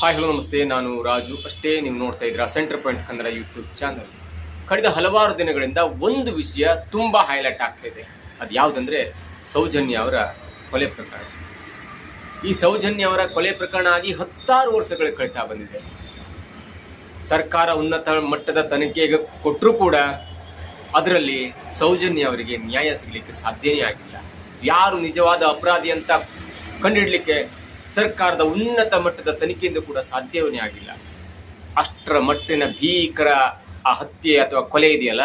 Hi hello ನಮಸ್ತೆ. ನಾನು ರಾಜು. ಅಷ್ಟೇ ನೀವು ನೋಡ್ತಾ ಇದ್ದೀರಾ centre point Kannada YouTube channel ಕಳೆದ ಹಲವಾರು ದಿನಗಳಿಂದ ಒಂದು ವಿಷಯ ತುಂಬ ಹೈಲೈಟ್ ಆಗ್ತಿದೆ ಅದು ಯಾವುದಂದ್ರೆ ಸೌಜನ್ಯ ಅವರ ಕೊಲೆ ಪ್ರಕರಣ. ಈ ಸೌಜನ್ಯ ಅವರ ಕೊಲೆ ಪ್ರಕರಣ ಆಗಿ ಹತ್ತಾರು ವರ್ಷಗಳು ಕಳೀತಾ ಬಂದಿದೆ. ಸರ್ಕಾರ ಉನ್ನತ ಮಟ್ಟದ ತನಿಖೆಗೆ ಕೊಟ್ಟರೂ ಕೂಡ ಅದರಲ್ಲಿ ಸೌಜನ್ಯ ಅವರಿಗೆ ನ್ಯಾಯ ಸಿಗಲಿಕ್ಕೆ ಸಾಧ್ಯನೇ ಆಗಿಲ್ಲ. ಯಾರು ನಿಜವಾದ ಅಪರಾಧಿ ಅಂತ ಕಂಡುಹಿಡಲಿಕ್ಕೆ ಸರ್ಕಾರದ ಉನ್ನತ ಮಟ್ಟದ ತನಿಖೆಯಿಂದ ಕೂಡ ಸಾಧ್ಯವೇ ಆಗಿಲ್ಲ. ಅಷ್ಟರ ಮಟ್ಟಿನ ಭೀಕರ ಆ ಹತ್ಯೆ ಅಥವಾ ಕೊಲೆ ಇದೆಯಲ್ಲ,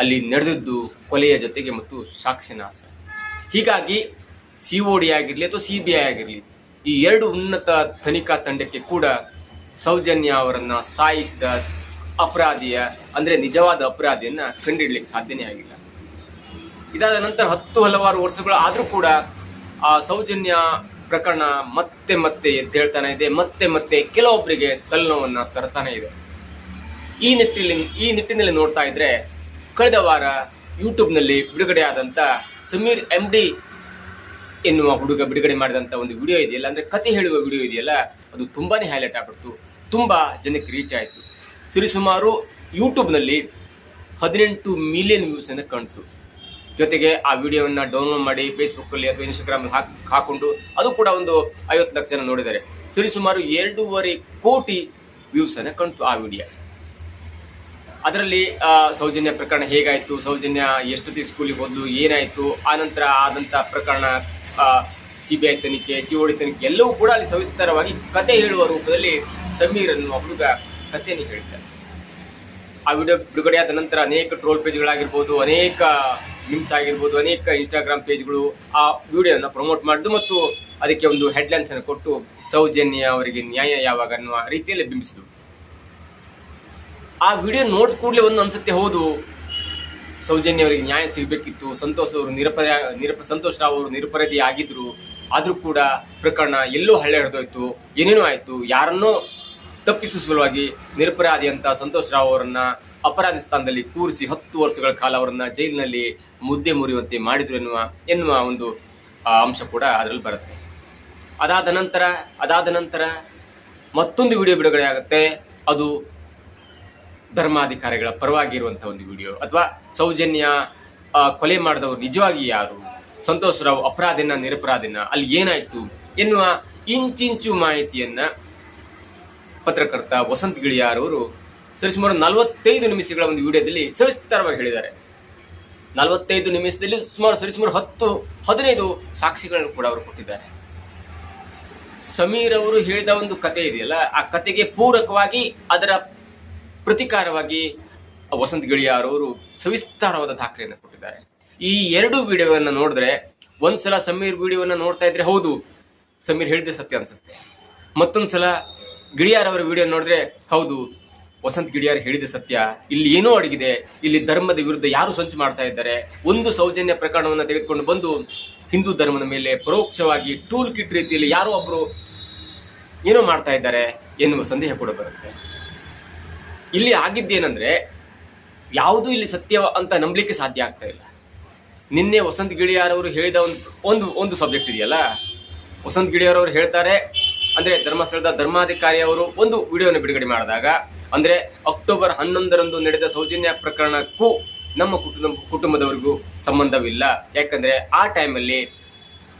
ಅಲ್ಲಿ ನಡೆದದ್ದು ಕೊಲೆಯ ಜೊತೆಗೆ ಮತ್ತು ಸಾಕ್ಷಿನಾಶ ಹೀಗಾಗಿ ಸಿ ಒ ಡಿ ಆಗಿರಲಿ ಅಥವಾ ಸಿ ಬಿ ಐ ಆಗಿರಲಿ, ಈ ಎರಡು ಉನ್ನತ ತನಿಖಾ ತಂಡಕ್ಕೆ ಕೂಡ ಸೌಜನ್ಯ ಅವರನ್ನು ಸಾಯಿಸಿದ ಅಪರಾಧಿಯ, ಅಂದರೆ ನಿಜವಾದ ಅಪರಾಧಿಯನ್ನು ಕಂಡುಹಿಡಲಿಕ್ಕೆ ಸಾಧ್ಯನೇ ಆಗಿಲ್ಲ. ಇದಾದ ನಂತರ ಹತ್ತು ಹಲವಾರು ವರ್ಷಗಳು ಆದರೂ ಕೂಡ ಆ ಸೌಜನ್ಯ ಪ್ರಕರಣ ಮತ್ತೆ ಮತ್ತೆ ಎದ್ದೇಳ್ತಾನೆ ಇದೆ, ಮತ್ತೆ ಮತ್ತೆ ಕೆಲವೊಬ್ಬರಿಗೆ ತಲೆನೋವನ್ನು ತರ್ತಾನೆ ಇದೆ. ಈ ನಿಟ್ಟಿನಲ್ಲಿ ಈ ನಿಟ್ಟಿನಲ್ಲಿ ನೋಡ್ತಾ ಇದ್ರೆ ಕಳೆದ ವಾರ ಯೂಟ್ಯೂಬ್ನಲ್ಲಿ ಬಿಡುಗಡೆಯಾದಂಥ ಸಮೀರ್ ಎಂ ಡಿ ಎನ್ನುವ ಹುಡುಗ ಬಿಡುಗಡೆ ಮಾಡಿದಂಥ ಒಂದು ವಿಡಿಯೋ ಇದೆಯಲ್ಲ, ಅಂದರೆ ಕತೆ ಹೇಳುವ ವಿಡಿಯೋ ಇದೆಯಲ್ಲ, ಅದು ತುಂಬಾ ಹೈಲೈಟ್ ಆಗ್ಬಿಡ್ತು, ತುಂಬ ಜನಕ್ಕೆ ರೀಚ್ ಆಯಿತು. ಸರಿಸುಮಾರು ಯೂಟ್ಯೂಬ್ನಲ್ಲಿ ಹದಿನೆಂಟು ಮಿಲಿಯನ್ ವ್ಯೂಸನ್ನು ಕಾಣ್ತು. ಜೊತೆಗೆ ಆ ವಿಡಿಯೋವನ್ನು ಡೌನ್ಲೋಡ್ ಮಾಡಿ ಫೇಸ್ಬುಕ್ಕಲ್ಲಿ ಅಥವಾ ಇನ್ಸ್ಟಾಗ್ರಾಮಲ್ಲಿ ಹಾಕಿ, ಹಾಕೊಂಡು ಅದು ಕೂಡ ಒಂದು ಐವತ್ತು ಲಕ್ಷ ಜನ ನೋಡಿದ್ದಾರೆ. ಸರಿಸುಮಾರು ಎರಡೂವರೆ ಕೋಟಿ ವ್ಯೂಸನ್ನು ಕಣ್ತು ಆ ವಿಡಿಯೋ ಅದರಲ್ಲಿ ಸೌಜನ್ಯ ಪ್ರಕರಣ ಹೇಗಾಯಿತು, ಸೌಜನ್ಯ ಎಷ್ಟೊತ್ತಿ ಸ್ಕೂಲಿಗೆ ಹೋದ್ಲು, ಏನಾಯಿತು ಆನಂತರ ಆದಂಥ ಪ್ರಕರಣ ಸಿ ಬಿ ಐ ತನಿಖೆ ಸಿ ಓಡಿ ತನಿಖೆ, ಎಲ್ಲವೂ ಕೂಡ ಅಲ್ಲಿ ಸವಿಸ್ತಾರವಾಗಿ ಕತೆ ಹೇಳುವ ರೂಪದಲ್ಲಿ ಸಮೀರ್ ಅನ್ನುವ ಹುಡುಗ ಕಥೆಯನ್ನು ಹೇಳಿದ್ದಾರೆ ಆ ವಿಡಿಯೋ ಬಿಡುಗಡೆಯಾದ ನಂತರ ಅನೇಕ ಟ್ರೋಲ್ ಪೇಜ್ಗಳಾಗಿರ್ಬೋದು ಅನೇಕ ಮಿಮ್ಸ್ ಆಗಿರ್ಬೋದು, ಅನೇಕ ಇನ್ಸ್ಟಾಗ್ರಾಮ್ ಪೇಜ್ಗಳು ಆ ವಿಡಿಯೋನ ಪ್ರಮೋಟ್ ಮಾಡಿದ್ದು ಮತ್ತು ಅದಕ್ಕೆ ಒಂದು ಹೆಡ್ಲೈನ್ಸನ್ನು ಕೊಟ್ಟು ಸೌಜನ್ಯ ಅವರಿಗೆ ನ್ಯಾಯ ಯಾವಾಗ ಅನ್ನುವ ರೀತಿಯಲ್ಲಿ ಬಿಂಬಿಸಿದ್ರು ಆ ವಿಡಿಯೋ ನೋಡಿದ ಕೂಡಲೇ ಒಂದು ಅನ್ಸುತ್ತೆ ಹೌದು, ಸೌಜನ್ಯ ಅವರಿಗೆ ನ್ಯಾಯ ಸಿಗಬೇಕಿತ್ತು, ಸಂತೋಷ್ ಅವರು ನಿರಪರ, ನಿರಪ, ಸಂತೋಷ್ ರಾವ್ ಅವರು ನಿರಪರಾಧಿ ಆಗಿದ್ರು, ಆದರೂ ಕೂಡ ಪ್ರಕರಣ ಎಲ್ಲೋ ಹಳ್ಳೆ ಹಿಡಿದೋಯ್ತು ಏನೇನೋ ಆಯಿತು, ಯಾರನ್ನೋ ತಪ್ಪಿಸುವ ಸಲುವಾಗಿ ನಿರಪರಾಧಿ ಅಂತ ಸಂತೋಷ್ ರಾವ್ ಅವರನ್ನ ಅಪರಾಧಿ ಸ್ಥಾನದಲ್ಲಿ ಕೂರಿಸಿ ಹತ್ತು ವರ್ಷಗಳ ಕಾಲ ಅವರನ್ನ ಜೈಲಿನಲ್ಲಿ ಮುದ್ದೆ ಮುರಿಯುವಂತೆ ಮಾಡಿದ್ರು ಎನ್ನುವ ಎನ್ನುವ ಒಂದು ಅಂಶ ಕೂಡ ಅದರಲ್ಲಿ ಬರುತ್ತೆ. ಅದಾದ ನಂತರ ಅದಾದ ನಂತರ ಮತ್ತೊಂದು ವಿಡಿಯೋ ಬಿಡುಗಡೆ ಆಗುತ್ತೆ. ಅದು ಧರ್ಮಾಧಿಕಾರಿಗಳ ಪರವಾಗಿ ಇರುವಂಥ ಒಂದು ವಿಡಿಯೋ. ಅಥವಾ ಸೌಜನ್ಯ ಕೊಲೆ ಮಾಡಿದವರು ನಿಜವಾಗಿ ಯಾರು? ಸಂತೋಷ್ ರಾವ್ ಅಪರಾಧಿನ, ನಿರಪರಾಧಿನ, ಅಲ್ಲಿ ಏನಾಯ್ತು ಎನ್ನುವ ಇಂಚಿಂಚು ಮಾಹಿತಿಯನ್ನ ಪತ್ರಕರ್ತ ವಸಂತ್ ಗಿಳಿಯಾರ್ ಅವರು ಸರಿಸುಮಾರು ನಲವತ್ತೈದು ನಿಮಿಷಗಳ ಒಂದು ವಿಡಿಯೋದಲ್ಲಿ ಸವಿಸ್ತಾರವಾಗಿ ಹೇಳಿದ್ದಾರೆ. ನಲವತ್ತೈದು ನಿಮಿಷದಲ್ಲಿ ಸುಮಾರು ಸರಿಸುಮಾರು ಹತ್ತು, ಹದಿನೈದು ಸಾಕ್ಷಿಗಳನ್ನು ಕೂಡ ಅವರು ಕೊಟ್ಟಿದ್ದಾರೆ. ಸಮೀರ್ ಅವರು ಹೇಳಿದ ಒಂದು ಕತೆ ಇದೆಯಲ್ಲ, ಆ ಕತೆಗೆ ಪೂರಕವಾಗಿ ಅದರ ಪ್ರತಿಕಾರವಾಗಿ ವಸಂತ್ ಗಿಳಿಯಾರ್ ಅವರು ಸವಿಸ್ತಾರವಾದ ದಾಖಲೆಯನ್ನು ಕೊಟ್ಟಿದ್ದಾರೆ. ಈ ಎರಡು ವಿಡಿಯೋವನ್ನು ನೋಡಿದ್ರೆ, ಒಂದ್ಸಲ ಸಮೀರ್ ವಿಡಿಯೋವನ್ನು ನೋಡ್ತಾ ಇದ್ರೆ ಹೌದು, ಸಮೀರ್ ಹೇಳಿದೆ ಸತ್ಯ ಅನ್ಸುತ್ತೆ. ಮತ್ತೊಂದ್ಸಲ ಗಿಳಿಯಾರ್ ಅವರ ವಿಡಿಯೋ ನೋಡಿದ್ರೆ ಹೌದು ವಸಂತ್ ಗಿಡಿಯಾರ್ ಹೇಳಿದ ಸತ್ಯ, ಇಲ್ಲಿ ಏನೋ ಅಡಗಿದೆ, ಇಲ್ಲಿ ಧರ್ಮದ ವಿರುದ್ಧ ಯಾರು ಸಂಚು ಮಾಡ್ತಾ ಇದ್ದಾರೆ, ಒಂದು ಸೌಜನ್ಯ ಪ್ರಕರಣವನ್ನು ತೆಗೆದುಕೊಂಡು ಬಂದು ಹಿಂದೂ ಧರ್ಮದ ಮೇಲೆ ಪರೋಕ್ಷವಾಗಿ ಟೂಲ್ ಕಿಟ್ ರೀತಿಯಲ್ಲಿ ಯಾರೋ ಒಬ್ಬರು ಏನೋ ಮಾಡ್ತಾ ಇದ್ದಾರೆ ಎನ್ನುವ ಸಂದೇಹ ಕೂಡ ಬರುತ್ತೆ. ಇಲ್ಲಿ ಆಗಿದ್ದೇನೆಂದರೆ, ಯಾವುದೂ ಇಲ್ಲಿ ಸತ್ಯ ಅಂತ ನಂಬಲಿಕ್ಕೆ ಸಾಧ್ಯ ಆಗ್ತಾ ಇಲ್ಲ. ನಿನ್ನೆ ವಸಂತ್ ಗಿಳಿಯಾರವರು ಹೇಳಿದ ಒಂದು ಒಂದು ಒಂದು ಸಬ್ಜೆಕ್ಟ್ ಇದೆಯಲ್ಲ, ವಸಂತ್ ಗಿಳಿಯಾರವರು ಹೇಳ್ತಾರೆ, ಅಂದರೆ ಧರ್ಮಸ್ಥಳದ ಧರ್ಮಾಧಿಕಾರಿ ಅವರು ಒಂದು ವಿಡಿಯೋನ ಬಿಡುಗಡೆ ಮಾಡಿದಾಗ ಅಂದ್ರೆ ಅಕ್ಟೋಬರ್ ಹನ್ನೊಂದರಂದು ನಡೆದ ಸೌಜನ್ಯ ಪ್ರಕರಣಕ್ಕೂ ನಮ್ಮ ಕುಟುಂಬ, ಕುಟುಂಬದವರಿಗೂ ಸಂಬಂಧವಿಲ್ಲ. ಯಾಕಂದ್ರೆ ಆ ಟೈಮಲ್ಲಿ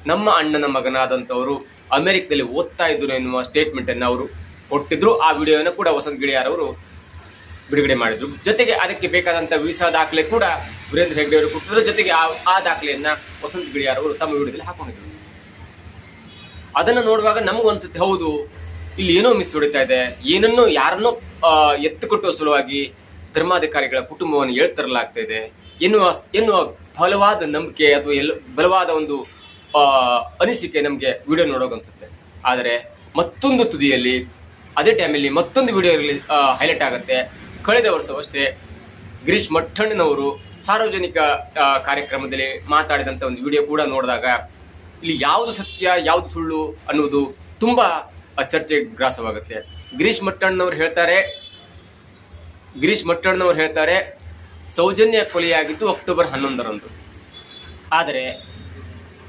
ನಮ್ಮ ಅಣ್ಣನ ಮಗನಾದಂಥವರು ಅಮೆರಿಕದಲ್ಲಿ ಓದ್ತಾ ಇದ್ರು ಎನ್ನುವ ಸ್ಟೇಟ್ಮೆಂಟ್ ಅನ್ನು ಅವರು ಕೊಟ್ಟಿದ್ರು. ಆ ವಿಡಿಯೋನ ಕೂಡ ವಸಂತ್ ಗಿಳಿಯಾರ್ ಅವರು ಬಿಡುಗಡೆ ಮಾಡಿದ್ರು. ಜೊತೆಗೆ ಅದಕ್ಕೆ ಬೇಕಾದಂಥ ವೀಸಾ ದಾಖಲೆ ಕೂಡ ವೀರೇಂದ್ರ ಹೆಗ್ಡೆ ಅವರು ಕೊಟ್ಟಿದ್ರು. ಜೊತೆಗೆ ಆ ಆ ದಾಖಲೆಯನ್ನ ವಸಂತ್ ಗಿಳಿಯಾರ್ ಅವರು ತಮ್ಮ ವಿಡಿಯೋದಲ್ಲಿ ಹಾಕೊಂಡಿದ್ರು. ಅದನ್ನು ನೋಡುವಾಗ ನಮಗೂ ಅನಿಸುತ್ತೆ ಹೌದು ಇಲ್ಲಿ ಏನೋ ಮಿಸ್ ಹೊಡಿತಾ ಇದೆ. ಏನನ್ನೋ ಯಾರನ್ನೋ ಎತ್ತುಕೊಟ್ಟುವ ಸಲುವಾಗಿ ಧರ್ಮಾಧಿಕಾರಿಗಳ ಕುಟುಂಬವನ್ನು ಎಳ್ತರಲಾಗ್ತಾ ಇದೆ. ಎನ್ನುವ ಎನ್ನುವ ಬಲವಾದ ನಂಬಿಕೆ ಅಥವಾ ಎಲ್ಲ, ಬಲವಾದ ಒಂದು ಅನಿಸಿಕೆ ನಮಗೆ ವಿಡಿಯೋ ನೋಡೋಕೆ ಅನ್ಸುತ್ತೆ. ಆದರೆ ಮತ್ತೊಂದು ತುದಿಯಲ್ಲಿ, ಅದೇ ಟೈಮಲ್ಲಿ ಮತ್ತೊಂದು ವಿಡಿಯೋ ಹೈಲೈಟ್ ಆಗುತ್ತೆ. ಕಳೆದ ವರ್ಷವಷ್ಟೇ ಗಿರೀಶ್ ಮಠಣ್ಣನವರು ಸಾರ್ವಜನಿಕ ಕಾರ್ಯಕ್ರಮದಲ್ಲಿ ಮಾತಾಡಿದಂಥ ಒಂದು ವಿಡಿಯೋ ಕೂಡ ನೋಡಿದಾಗ, ಇಲ್ಲಿ ಯಾವುದು ಸತ್ಯ, ಯಾವುದು ಸುಳ್ಳು ಅನ್ನುವುದು ತುಂಬ ಚರ್ಚೆಗೆ ಗ್ರಾಸವಾಗುತ್ತೆ. ಗಿರೀಶ್ ಮಟ್ಟಣ್ಣವ್ರು ಹೇಳ್ತಾರೆ, ಗಿರೀಶ್ ಮಟ್ಟಣ್ಣವ್ರು ಹೇಳ್ತಾರೆ, ಸೌಜನ್ಯ ಕೊಲೆಯಾಗಿದ್ದು ಅಕ್ಟೋಬರ್ ಹನ್ನೊಂದರಂದು. ಆದರೆ,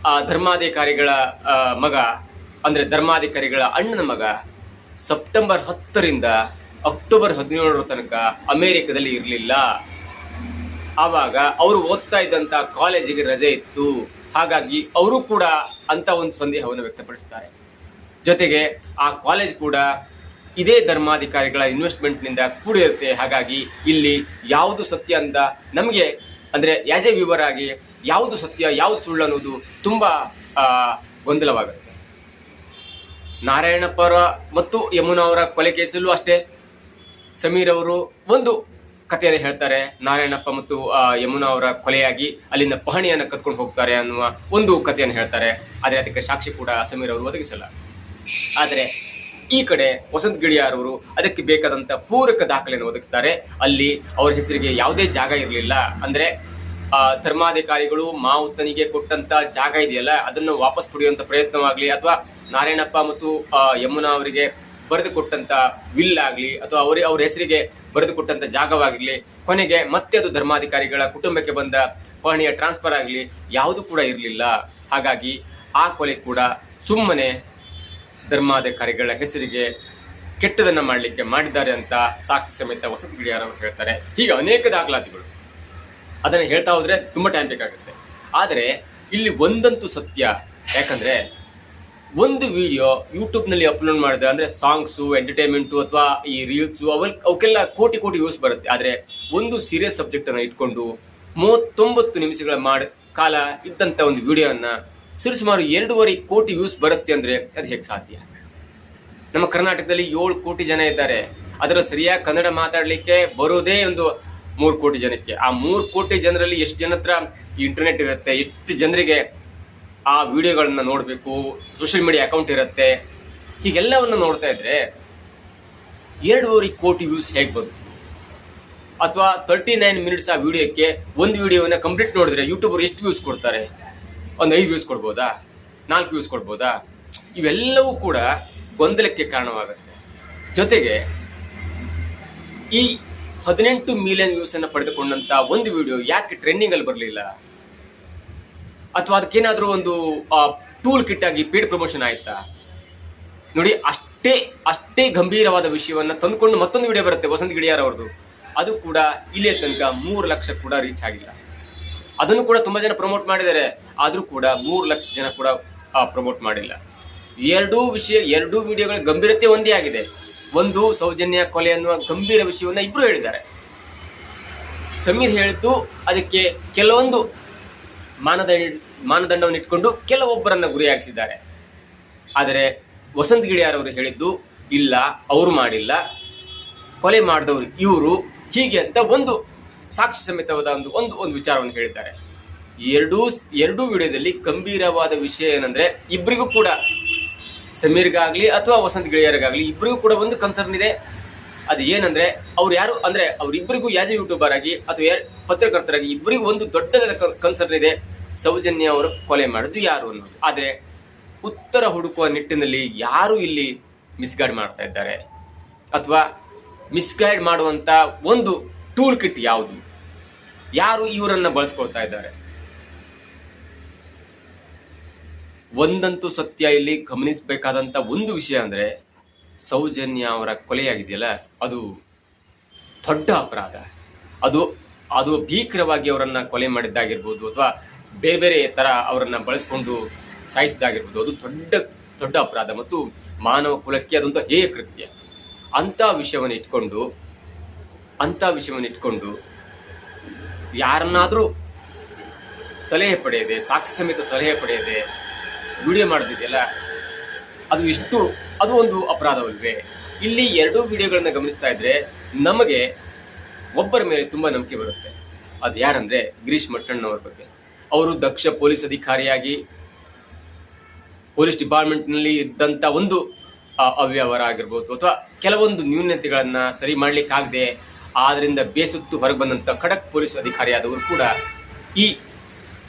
ಆ ಧರ್ಮಾಧಿಕಾರಿಗಳ ಮಗ, ಅಂದರೆ ಧರ್ಮಾಧಿಕಾರಿಗಳ ಅಣ್ಣನ ಮಗ ಸೆಪ್ಟೆಂಬರ್ ಹತ್ತರಿಂದ ಅಕ್ಟೋಬರ್ ಹದಿನೇಳರ ತನಕ ಅಮೇರಿಕದಲ್ಲಿ ಇರಲಿಲ್ಲ. ಆವಾಗ ಅವರು ಓದ್ತಾ ಇದ್ದಂಥ ಕಾಲೇಜಿಗೆ ರಜೆ ಇತ್ತು. ಹಾಗಾಗಿ ಅವರು ಕೂಡ ಅಂತ ಒಂದು ಸಂದೇಹವನ್ನು ವ್ಯಕ್ತಪಡಿಸ್ತಾರೆ. ಜೊತೆಗೆ ಆ ಕಾಲೇಜ್ ಕೂಡ ಇದೇ ಧರ್ಮಾಧಿಕಾರಿಗಳ ಇನ್ವೆಸ್ಟ್ಮೆಂಟ್ನಿಂದ ಕೂಡಿರುತ್ತೆ. ಹಾಗಾಗಿ ಇಲ್ಲಿ ಯಾವುದು ಸತ್ಯ ಅಂತ ನಮಗೆ, ಅಂದರೆ ಆ್ಯಸ್ ಎ ವ್ಯೂವರ್ ಆಗಿ ಯಾವುದು ಸತ್ಯ, ಯಾವುದು ಸುಳ್ಳು ಅನ್ನೋದು ತುಂಬ ಗೊಂದಲವಾಗುತ್ತೆ. ನಾರಾಯಣಪ್ಪರ ಮತ್ತು ಯಮುನಾ ಅವರ ಕೊಲೆ ಕೇಸಲ್ಲೂ ಅಷ್ಟೇ. ಸಮೀರ್ ಅವರು ಒಂದು ಕಥೆಯನ್ನು ಹೇಳ್ತಾರೆ. ನಾರಾಯಣಪ್ಪ ಮತ್ತು ಯಮುನಾ ಅವರ ಕೊಲೆಯಾಗಿ ಅಲ್ಲಿಂದ ಪಹಣಿಯನ್ನು ಕತ್ಕೊಂಡು ಹೋಗ್ತಾರೆ ಅನ್ನುವ ಒಂದು ಕಥೆಯನ್ನು ಹೇಳ್ತಾರೆ. ಆದರೆ ಅದಕ್ಕೆ ಸಾಕ್ಷಿ ಕೂಡ ಸಮೀರ್ ಅವರು ಒದಗಿಸಲ್ಲ. ಆದರೆ ಈ ಕಡೆ ವಸಂತ ಗಿಳಿಯಾರವರು ಅದಕ್ಕೆ ಬೇಕಾದಂಥ ಪೂರಕ ದಾಖಲೆಯನ್ನು ಒದಗಿಸ್ತಾರೆ. ಅಲ್ಲಿ ಅವರ ಹೆಸರಿಗೆ ಯಾವುದೇ ಜಾಗ ಇರಲಿಲ್ಲ. ಅಂದರೆ ಧರ್ಮಾಧಿಕಾರಿಗಳು ಮಾವುತನಿಗೆ ಕೊಟ್ಟಂತ ಜಾಗ ಇದೆಯಲ್ಲ, ಅದನ್ನು ವಾಪಸ್ ಪಡೆಯುವಂಥ ಪ್ರಯತ್ನವಾಗಲಿ, ಅಥವಾ ನಾರಾಯಣಪ್ಪ ಮತ್ತು ಯಮುನಾ ಅವರಿಗೆ ಬರೆದು ಕೊಟ್ಟಂತ ವಿಲ್ ಆಗಲಿ, ಅಥವಾ ಅವರೇ, ಅವ್ರ ಹೆಸರಿಗೆ ಬರೆದು ಕೊಟ್ಟಂತ ಜಾಗವಾಗಿರಲಿ, ಕೊನೆಗೆ ಮತ್ತೆ ಅದು ಧರ್ಮಾಧಿಕಾರಿಗಳ ಕುಟುಂಬಕ್ಕೆ ಬಂದ ಪಹಣಿಯ ಟ್ರಾನ್ಸ್ಫರ್ ಆಗಲಿ, ಯಾವುದು ಕೂಡ ಇರಲಿಲ್ಲ. ಹಾಗಾಗಿ ಆ ಕೊಲೆ ಕೂಡ ಸುಮ್ಮನೆ ಧರ್ಮಾಧಿಕಾರಿಗಳ ಹೆಸರಿಗೆ ಕೆಟ್ಟದನ್ನ ಮಾಡಲಿಕ್ಕೆ ಮಾಡಿದ್ದಾರೆ ಅಂತ ಸಾಕ್ಷಿ ಸಮೇತ ವಸತಿ ಗಿಳಿಯಾರ್ ಅವರು ಹೇಳ್ತಾರೆ. ಹೀಗೆ ಅನೇಕ ದಾಖಲಾತಿಗಳು. ಅದನ್ನು ಹೇಳ್ತಾ ಹೋದ್ರೆ ತುಂಬ ಟೈಮ್ ಬೇಕಾಗುತ್ತೆ. ಆದರೆ ಇಲ್ಲಿ ಒಂದಂತೂ ಸತ್ಯ. ಯಾಕಂದ್ರೆ ಒಂದು ವಿಡಿಯೋ ಯೂಟ್ಯೂಬ್ನಲ್ಲಿ ಅಪ್ಲೋಡ್ ಮಾಡಿದೆ ಅಂದರೆ ಸಾಂಗ್ಸು, ಎಂಟರ್ಟೈನ್ಮೆಂಟು ಅಥವಾ ಈ ರೀಲ್ಸು ಅವಲ್, ಅವಕ್ಕೆಲ್ಲ ಕೋಟಿ ಕೋಟಿ ವ್ಯೂಸ್ ಬರುತ್ತೆ. ಆದರೆ ಒಂದು ಸೀರಿಯಸ್ ಸಬ್ಜೆಕ್ಟನ್ನು ಇಟ್ಕೊಂಡು ಮೂವತ್ತೊಂಬತ್ತು ನಿಮಿಷಗಳ ಮಾಡ, ಕಾಲ ಇದ್ದಂಥ ಒಂದು ವಿಡಿಯೋನ ಸರಿಸುಮಾರು ಎರಡೂವರೆ ಕೋಟಿ ವ್ಯೂಸ್ ಬರುತ್ತೆ ಅಂದರೆ ಅದು ಹೇಗೆ ಸಾಧ್ಯ? ನಮ್ಮ ಕರ್ನಾಟಕದಲ್ಲಿ ಏಳು ಕೋಟಿ ಜನ ಇದ್ದಾರೆ. ಅದರ ಸರಿಯಾಗಿ ಕನ್ನಡ ಮಾತಾಡಲಿಕ್ಕೆ ಬರೋದೇ ಒಂದು ಮೂರು ಕೋಟಿ ಜನಕ್ಕೆ. ಆ ಮೂರು ಕೋಟಿ ಜನರಲ್ಲಿ ಎಷ್ಟು ಜನ ಹತ್ರ ಇಂಟರ್ನೆಟ್ ಇರುತ್ತೆ, ಎಷ್ಟು ಜನರಿಗೆ ಆ ವಿಡಿಯೋಗಳನ್ನ ನೋಡಬೇಕು ಸೋಷಿಯಲ್ ಮೀಡಿಯಾ ಅಕೌಂಟ್ ಇರುತ್ತೆ, ಹೀಗೆಲ್ಲವನ್ನು ನೋಡ್ತಾ ಇದ್ರೆ ಎರಡೂವರೆ ಕೋಟಿ ವ್ಯೂಸ್ ಹೇಗೆ ಬಂತು ಅಥವಾ ತರ್ಟಿ ನೈನ್ ಮಿನಿಟ್ಸ್ ಆ ವಿಡಿಯೋಕ್ಕೆ ಒಂದು ವಿಡಿಯೋವನ್ನು ಕಂಪ್ಲೀಟ್ ನೋಡಿದ್ರೆ ಯೂಟ್ಯೂಬರ್ ಎಷ್ಟು ವ್ಯೂಸ್ ಕೊಡ್ತಾರೆ? ಒಂದು ಐದು ವ್ಯೂಸ್ ಕೊಡ್ಬೋದಾ? ನಾಲ್ಕು ವ್ಯೂಸ್ ಕೊಡ್ಬೋದಾ? ಇವೆಲ್ಲವೂ ಕೂಡ ಗೊಂದಲಕ್ಕೆ ಕಾರಣವಾಗುತ್ತೆ. ಜೊತೆಗೆ, ಈ ಹದಿನೆಂಟು ಮಿಲಿಯನ್ ವ್ಯೂಸ್ ಅನ್ನು ಪಡೆದುಕೊಂಡಂತ ಒಂದು ವಿಡಿಯೋ ಯಾಕೆ ಟ್ರೆಂಡಿಂಗಲ್ಲಿ ಬರಲಿಲ್ಲ? ಅಥವಾ ಅದಕ್ಕೇನಾದ್ರೂ ಒಂದು ಟೂಲ್ ಕಿಟ್ ಆಗಿ ಪೇಡ್ ಪ್ರಮೋಷನ್ ಆಯಿತಾ? ನೋಡಿ, ಅಷ್ಟೇ ಅಷ್ಟೇ ಗಂಭೀರವಾದ ವಿಷಯವನ್ನು ತಂದುಕೊಂಡು ಮತ್ತೊಂದು ವಿಡಿಯೋ ಬರುತ್ತೆ ವಸಂತ ಗಿಡಿಯಾರ್ ಅವ್ರದ್ದು ಅದು ಕೂಡ ಇಲ್ಲಿಯ ತನಕ ಮೂರು ಲಕ್ಷ ಕೂಡ ರೀಚ್ ಆಗಿಲ್ಲ. ಅದನ್ನು ಕೂಡ ತುಂಬಾ ಜನ ಪ್ರಮೋಟ್ ಮಾಡಿದ್ದಾರೆ. ಆದರೂ ಕೂಡ ಮೂರು ಲಕ್ಷ ಜನ ಕೂಡ ಪ್ರಮೋಟ್ ಮಾಡಿಲ್ಲ. ಎರಡೂ ವಿಷಯ, ಎರಡೂ ವಿಡಿಯೋಗಳ ಗಂಭೀರತೆ ಒಂದೇ ಆಗಿದೆ. ಒಂದು ಸೌಜನ್ಯ, ಕೊಲೆ ಅನ್ನುವ ಗಂಭೀರ ವಿಷಯವನ್ನು ಇಬ್ರು ಹೇಳಿದ್ದಾರೆ. ಸಮೀರ್ ಹೇಳಿದ್ದು ಅದಕ್ಕೆ ಕೆಲವೊಂದು ಮಾನದಂಡ, ಮಾನದಂಡವನ್ನು ಇಟ್ಕೊಂಡು ಕೆಲವೊಬ್ಬರನ್ನು ಗುರಿಯಾಗಿಸಿದ್ದಾರೆ. ಆದರೆ ವಸಂತ ಗಿಳಿಯಾರ್ ಅವರು ಹೇಳಿದ್ದು, ಇಲ್ಲ, ಅವರು ಮಾಡಿಲ್ಲ. ಕೊಲೆ ಮಾಡಿದವರು ಇವರು ಹೀಗೆ ಅಂತ ಒಂದು ಸಾಕ್ಷಿ ಸಮೇತವಾದ ಒಂದು ಒಂದು ಒಂದು ವಿಚಾರವನ್ನು ಹೇಳಿದ್ದಾರೆ. ಎರಡೂ ಎರಡೂ ವಿಡಿಯೋದಲ್ಲಿ ಗಂಭೀರವಾದ ವಿಷಯ ಏನಂದ್ರೆ ಇಬ್ಬರಿಗೂ ಕೂಡ ಸಮೀರ್ಗಾಗಲಿ ಅಥವಾ ವಸಂತ್ ಗಿಳಿಯರಿಗಾಗ್ಲಿ ಇಬ್ಬರಿಗೂ ಕೂಡ ಒಂದು ಕನ್ಸರ್ನ್ ಇದೆ. ಅದು ಏನಂದ್ರೆ, ಅವ್ರು ಯಾರು ಅಂದ್ರೆ ಅವರಿಬ್ಬರಿಗೂ ಯಾಸ್ ಎ ಯೂಟ್ಯೂಬರ್ ಆಗಿ ಅಥವಾ ಪತ್ರಕರ್ತರಾಗಿ ಇಬ್ಬರಿಗೂ ಒಂದು ದೊಡ್ಡದಾದ ಕನ್ಸರ್ನ್ ಇದೆ. ಸೌಜನ್ಯ ಅವರು ಕೊಲೆ ಮಾಡಿದ್ದು ಯಾರು ಅನ್ನೋದು. ಆದರೆ, ಉತ್ತರ ಹುಡುಕುವ ನಿಟ್ಟಿನಲ್ಲಿ ಯಾರು ಇಲ್ಲಿ ಮಿಸ್ಗೈಡ್ ಮಾಡ್ತಾ ಇದ್ದಾರೆ? ಅಥವಾ ಮಿಸ್ಗೈಡ್ ಮಾಡುವಂತ ಒಂದು ಟೂಲ್ ಕಿಟ್ ಯಾವುದು? ಯಾರು ಇವರನ್ನ ಬಳಸ್ಕೊಳ್ತಾ ಇದ್ದಾರೆ? ಒಂದಂತೂ ಸತ್ಯ ಇಲ್ಲಿ ಗಮನಿಸಬೇಕಾದಂತ ಒಂದು ವಿಷಯ ಅಂದ್ರೆ ಸೌಜನ್ಯ ಅವರ ಕೊಲೆಯಾಗಿದೆಯಲ್ಲ, ಅದು ದೊಡ್ಡ ಅಪರಾಧ. ಅದು ಅದು ಭೀಕರವಾಗಿ ಅವರನ್ನ ಕೊಲೆ ಮಾಡಿದ್ದಾಗಿರ್ಬೋದು ಅಥವಾ ಬೇರೆ ಬೇರೆ ತರ ಅವರನ್ನ ಬಳಸ್ಕೊಂಡು ಸಾಯಿಸಿದಾಗಿರ್ಬೋದು ಅದು ದೊಡ್ಡ ದೊಡ್ಡ ಅಪರಾಧ ಮತ್ತು ಮಾನವ ಕುಲಕ್ಕೆ ಅದೊಂದು ಹೇಯ ಕೃತ್ಯ ಅಂತ ವಿಷಯವನ್ನು ಇಟ್ಕೊಂಡು ಅಂತ ವಿಷಯವನ್ನು ಇಟ್ಕೊಂಡು ಯಾರನ್ನಾದರೂ ಸಲಹೆ ಪಡೆಯದೆ, ಸಾಕ್ಷಿ ಸಮೇತ ಸಲಹೆ ಪಡೆಯದೆ ವಿಡಿಯೋ ಮಾಡೋದಿದೆಯಲ್ಲ, ಅದು ಎಷ್ಟು, ಅದು ಒಂದು ಅಪರಾಧವಲ್ವೇ? ಇಲ್ಲಿ ಎರಡೂ ವಿಡಿಯೋಗಳನ್ನು ಗಮನಿಸ್ತಾ ಇದ್ರೆ ನಮಗೆ ಒಬ್ಬರ ಮೇಲೆ ತುಂಬ ನಂಬಿಕೆ ಬರುತ್ತೆ. ಅದು ಯಾರಂದರೆ ಗಿರೀಶ್ ಮಟ್ಟಣ್ಣವರ ಬಗ್ಗೆ. ಅವರು ದಕ್ಷ ಪೊಲೀಸ್ ಅಧಿಕಾರಿಯಾಗಿ ಪೊಲೀಸ್ ಡಿಪಾರ್ಟ್ಮೆಂಟ್ನಲ್ಲಿ ಇದ್ದಂಥ ಒಂದು ಅವ್ಯವಹಾರ ಆಗಿರ್ಬೋದು ಅಥವಾ ಕೆಲವೊಂದು ನ್ಯೂನತೆಗಳನ್ನು ಸರಿ ಮಾಡಲಿಕ್ಕಾಗದೆ ಆದ್ರಿಂದ ಬೇಸತ್ತು ಹೊರಗೆ ಬಂದಂಥ ಖಡಕ್ ಪೊಲೀಸ್ ಅಧಿಕಾರಿಯಾದವರು ಕೂಡ ಈ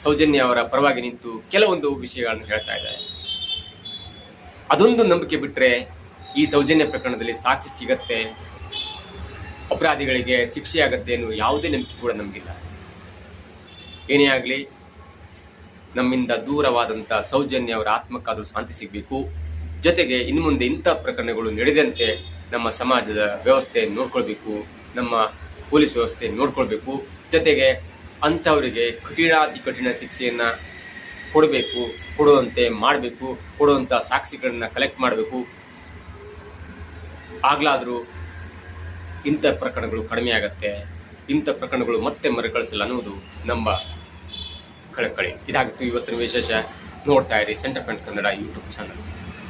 ಸೌಜನ್ಯ ಅವರ ಪರವಾಗಿ ನಿಂತು ಕೆಲವೊಂದು ವಿಷಯಗಳನ್ನು ಹೇಳ್ತಾ ಇದ್ದಾರೆ. ಅದೊಂದು ನಂಬಿಕೆ ಬಿಟ್ಟರೆ ಈ ಸೌಜನ್ಯ ಪ್ರಕರಣದಲ್ಲಿ ಸಾಕ್ಷಿ ಸಿಗತ್ತೆ, ಅಪರಾಧಿಗಳಿಗೆ ಶಿಕ್ಷೆ ಆಗತ್ತೆ ಅನ್ನುವ ಯಾವುದೇ ನಂಬಿಕೆ ಕೂಡ ನಮಗಿಲ್ಲ. ಏನೇ ಆಗಲಿ, ನಮ್ಮಿಂದ ದೂರವಾದಂಥ ಸೌಜನ್ಯ ಅವರ ಆತ್ಮಕ್ಕಾದರೂ ಶಾಂತಿ ಸಿಗಬೇಕು. ಜೊತೆಗೆ ಇನ್ನು ಮುಂದೆ ಇಂಥ ಪ್ರಕರಣಗಳು ನಡೆದಂತೆ ನಮ್ಮ ಸಮಾಜದ ವ್ಯವಸ್ಥೆ ನೋಡ್ಕೊಳ್ಬೇಕು. ನಮ್ಮ ಪೊಲೀಸ್ ವ್ಯವಸ್ಥೆ ನೋಡ್ಕೊಳ್ಬೇಕು. ಜೊತೆಗೆ ಅಂಥವರಿಗೆ ಕಠಿಣಾತಿ ಕಠಿಣ ಶಿಕ್ಷೆಯನ್ನು ಕೊಡಬೇಕು, ಕೊಡುವಂತೆ ಮಾಡಬೇಕು ಕೊಡುವಂಥ ಸಾಕ್ಷಿಗಳನ್ನು ಕಲೆಕ್ಟ್ ಮಾಡಬೇಕು. ಆಗಲಾದರೂ ಇಂಥ ಪ್ರಕರಣಗಳು ಕಡಿಮೆ ಆಗತ್ತೆ. ಇಂಥ ಪ್ರಕರಣಗಳು ಮತ್ತೆ ಮರುಕಳಿಸಲ್ಲ ಅನ್ನೋದು ನಮ್ಮ ಕಳಕಳಿ. ಇದಾಗಿತ್ತು ಇವತ್ತಿನ ವಿಶೇಷ. ನೋಡ್ತಾ ಇರಿ centre point Kannada YouTube channel.